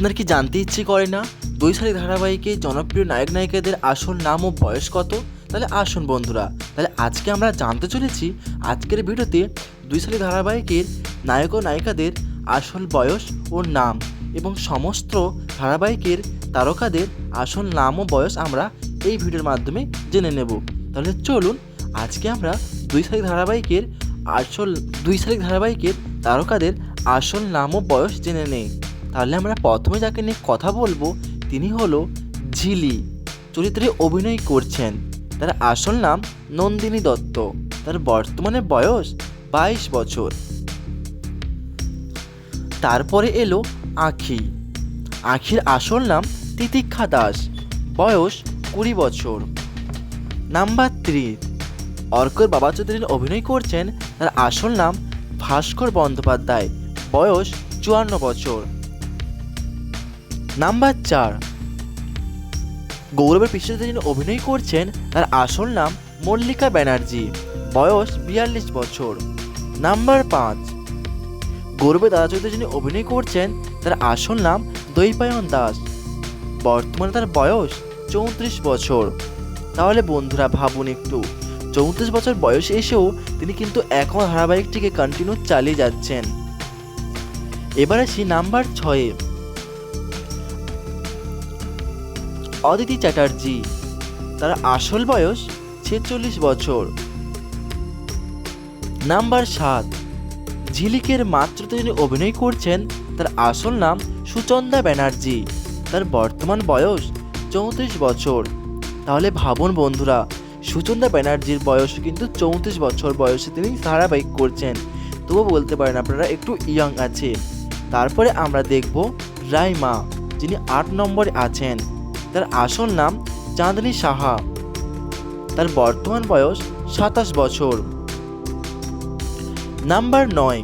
আপনার কি জানতে ইচ্ছে করে না? দুই সারি ধারাবাহিকে জনপ্রিয় নায়ক নায়িকাদের আসল নাম ও বয়স কত? তাহলে আসুন বন্ধুরা, তাহলে আজকে আমরা জানতে চলেছি আজকের ভিডিওতে দুই সারি ধারাবাহিকের নায়ক ও নায়িকাদের আসল বয়স ও নাম এবং সমস্ত ধারাবাহিকের তারকাদের আসল নাম ও বয়স আমরা এই ভিডিওর মাধ্যমে জেনে নেব। তাহলে চলুন, আজকে আমরা দুই সারি ধারাবাহিকের আসল দুই সারি ধারাবাহিকের তারকাদের আসল নাম ও বয়স জেনে নেই। তাহলে আমরা প্রথমে যাকে নিয়ে কথা বলব, তিনি হলো ঝিলি। চরিত্রে অভিনয় করছেন। তার আসল নাম নন্দিনী দত্ত। তার বর্তমানে বয়স বাইশ বছর। তারপরে এলো আখি। আখির আসল নাম তিতিক্ষা দাস। বয়স কুড়ি বছর। Number three. অর্কর বাবা চৌধুরী অভিনয় করছেন। তার আসল নাম ভাস্কর বন্দ্যোপাধ্যায়। বয়স চুয়ান্ন বছর। নাম্বার চার। গৌরবের পৃষ্ঠতে যিনি অভিনয় করছেন, তার আসল নাম মল্লিকা ব্যানার্জি। বয়স বিয়াল্লিশ বছর। নাম্বার পাঁচ। গৌরবের দাদা চরিত্রে যিনি অভিনয় করছেন, তার আসল নাম দৈপায়ন দাস। বর্তমানে তার বয়স চৌত্রিশ বছর। তাহলে বন্ধুরা ভাবুন একটু, চৌত্রিশ বছর বয়স এসেও তিনি কিন্তু এখন ধারাবাহিকটিকে কন্টিনিউ চালিয়ে যাচ্ছেন। এবার আসি নাম্বার ছয়ে। অদিতি চ্যাটার্জি। তার আসল বয়স ছেচল্লিশ বছর। নাম্বার সাত, ঝিলিকের মাত্র তিনি অভিনয় করছেন, তার আসল নাম সুচন্দা ব্যানার্জি। তার বর্তমান বয়স চৌত্রিশ বছর। তাহলে ভাবুন বন্ধুরা, সুচন্দা ব্যানার্জির বয়স কিন্তু চৌত্রিশ বছর বয়সে তিনি ধারাবাহিক করছেন। তবুও বলতে পারেন আপনারা একটু ইয়ং আছে। তারপরে আমরা দেখব রাইমা, যিনি আট নম্বরে আছেন। তার আসল নাম চাঁদনী সাহা। তার বর্তমান বয়স সাতাশ বছর। নাম্বার নয়।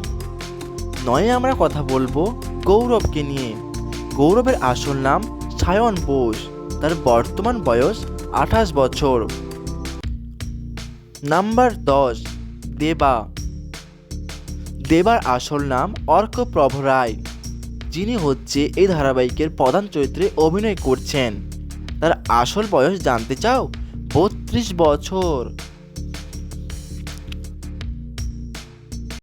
নয়ে আমরা কথা বলব গৌরবকে নিয়ে। গৌরবের আসল নাম সায়ন বোস। তার বর্তমান বয়স আঠাশ বছর। নাম্বার দশ, দেবা। দেবার আসল নাম অর্কপ্রভ রায়। যিনি হচ্ছে এই ধারাবাহিকের প্রধান চরিত্রে অভিনয় করছেন। তার আসল বয়স জানতে চাও? বত্রিশ বছর।